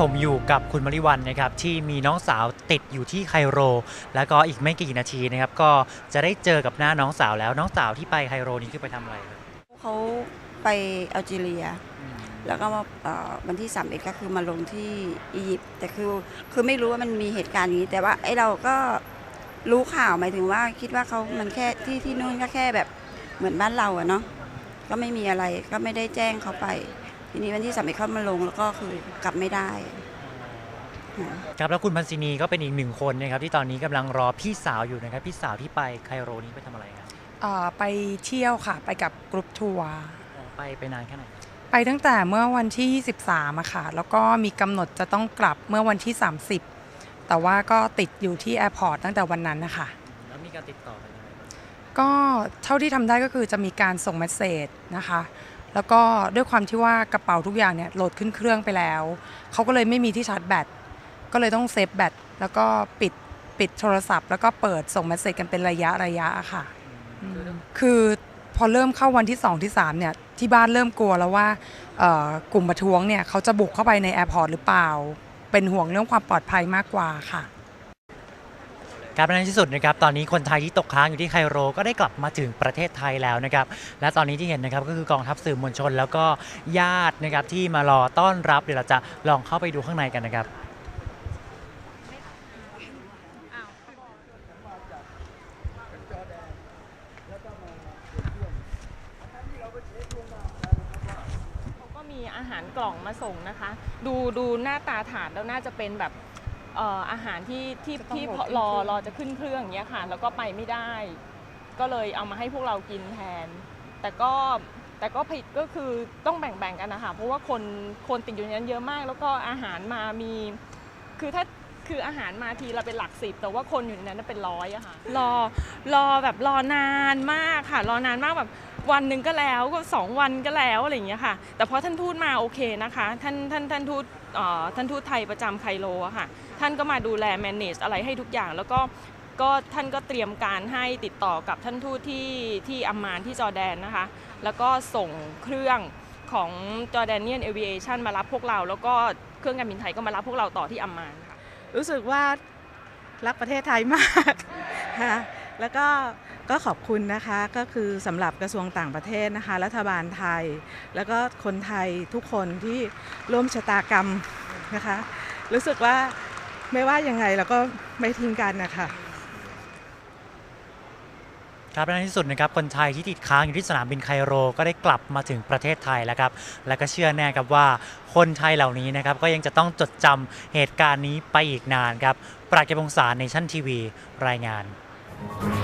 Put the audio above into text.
ผมอยู่กับคุณมริวันนะครับที่มีน้องสาวติดอยู่ที่ไคโร แล้วก็อีกไม่กี่นาทีนะครับก็จะได้เจอกับหน้าน้องสาวแล้วน้องสาวที่ไปไคโรนี้คือไปทำอะไรครับเขาไปแอลจีเรียแล้วก็มาเอ่อวันที่3เอ็ก็คือมาลงที่อียิปต์แต่คือคือไม่รู้ว่ามันมีเหตุการณ์นี้ แต่ว่าไอเราก็รู้ข่าวหมายถึงว่าคิดว่าเขามันแค่ที่ที่นู่นก็แค่แบบเหมือนบ้านเราอะเนาะก็ไม่มีอะไรก็ไม่ได้แจ้งเขาไป ทีนี้วันที่สามเอ็เขามาลงแล้วก็คือกลับไม่ได้ค่ะครับแล้วคุณพันศินีก็เป็นอีกหนึ่งคนนะครับที่ตอนนี้กำลังรอพี่สาวอยู่นะครับพี่สาวที่ไปไคโรนี้ไปทำอะไรครับเอ่อไปเที่ยวค่ะ ไปกับกรุ๊ปทัวร์อ๋อไปไปนานแค่ไหนครับไปตั้งแต่เมื่อวันที่ 23อะค่ะ แล้วก็มีกำหนดจะต้องกลับเมื่อวันที่ 30 แต่ว่าก็ติดอยู่ที่แอร์พอร์ตตั้งแต่วันนั้นนะคะ แล้วมีการติดต่อไปยังไงบ้างก็เท่าที่ทำได้ก็คือจะมีการส่งเมสเซจนะคะ แล้วก็ด้วยความที่ว่ากระเป๋าทุกอย่างเนี่ยโหลดขึ้นเครื่องไปแล้ว เขาก็เลยไม่มีที่ชาร์จแบต ก็เลยต้องเซฟแบต แล้วก็ปิดปิดโทรศัพท์ แล้วก็เปิดส่งเมสเซจกันเป็นระยะระยะอะค่ะอืมคือพอเริ่มเข้าวันที่ 2 ที่ 3 เนี่ยที่บ้านเริ่มกลัวแล้วว่าเอ่อกลุ่มประท้วงเนี่ยเขาจะบุกเข้าไปในแอร์พอร์ตหรือเปล่า เป็นห่วงเรื่องความปลอดภัยมากกว่าค่ะ ครับในที่สุดนะครับตอนนี้คนไทยที่ตกค้างอยู่ที่ไคโรก็ได้กลับมาถึงประเทศไทยแล้วนะครับและตอนนี้ที่เห็นนะครับก็คือกองทัพสื่อมวลชน แล้วก็ญาตินะครับที่มารอต้อนรับเดี๋ยวเราจะลองเข้าไปดูข้างในกันนะครับเขาก็มีอาหารกล่องมาส่งนะคะ ดูดูหน้าตาถาดแล้วน่าจะเป็นแบบ เอ่ออาหารที่ที่จะต้องที่โหลดรอขึ้นเครื่อง รอจะขึ้นเครื่องอย่างเงี้ยค่ะ แล้วก็ไปไม่ได้ ก็เลยเอามาให้พวกเรากินแทน แต่ก็แต่ก็ผิดก็คือต้องแบ่งๆกันนะคะเพราะว่าคนคนติดอยู่ในนั้นเยอะมาก แล้วก็อาหารมามี คือถ้าคืออาหารมาทีละเป็นหลักสิบแต่ว่าคนอยู่ในนั้นเป็นร้อยอะค่ะ รอรอแบบรอนานมากค่ะ รอนานมากแบบ วันหนึ่งก็แล้วก็สองวันก็แล้วอะไรอย่างเงี้ยค่ะ แต่พอท่านทูตมาโอเคนะคะท่านท่านท่านทูตเอ่อท่านทูตไทยประจำไคโรอะค่ะ ท่านก็มาดูแล manage อะไรให้ทุกอย่าง แล้วก็ก็ท่านก็เตรียมการให้ติดต่อกับท่านทูตที่ที่อัมมานที่จอร์แดนนะคะ แล้วก็ส่งเครื่องของ Jordanian Aviation มารับพวกเรา แล้วก็เครื่องการบินไทยก็มารับพวกเราต่อที่อัมมานค่ะ รู้สึกว่ารักประเทศไทยมากค่ะ แล้วก็ก็ขอบคุณนะคะก็คือสำหรับกระทรวงต่างประเทศนะคะ รัฐบาลไทย แล้วก็คนไทยทุกคนที่ร่วมชะตากรรมนะคะ รู้สึกว่าไม่ว่ายังไงเราก็ไม่ทิ้งกันนะคะ ครับและในที่สุดนะครับคนไทยที่ติดค้างอยู่ที่สนามบินไคโร ก็ได้กลับมาถึงประเทศไทยแล้วครับและก็เชื่อแน่ครับว่าคนไทยเหล่านี้นะครับก็ยังจะต้องจดจำเหตุการณ์นี้ไปอีกนานครับปรากเกบวงศาในชั้นทีวีรายงาน Thank you.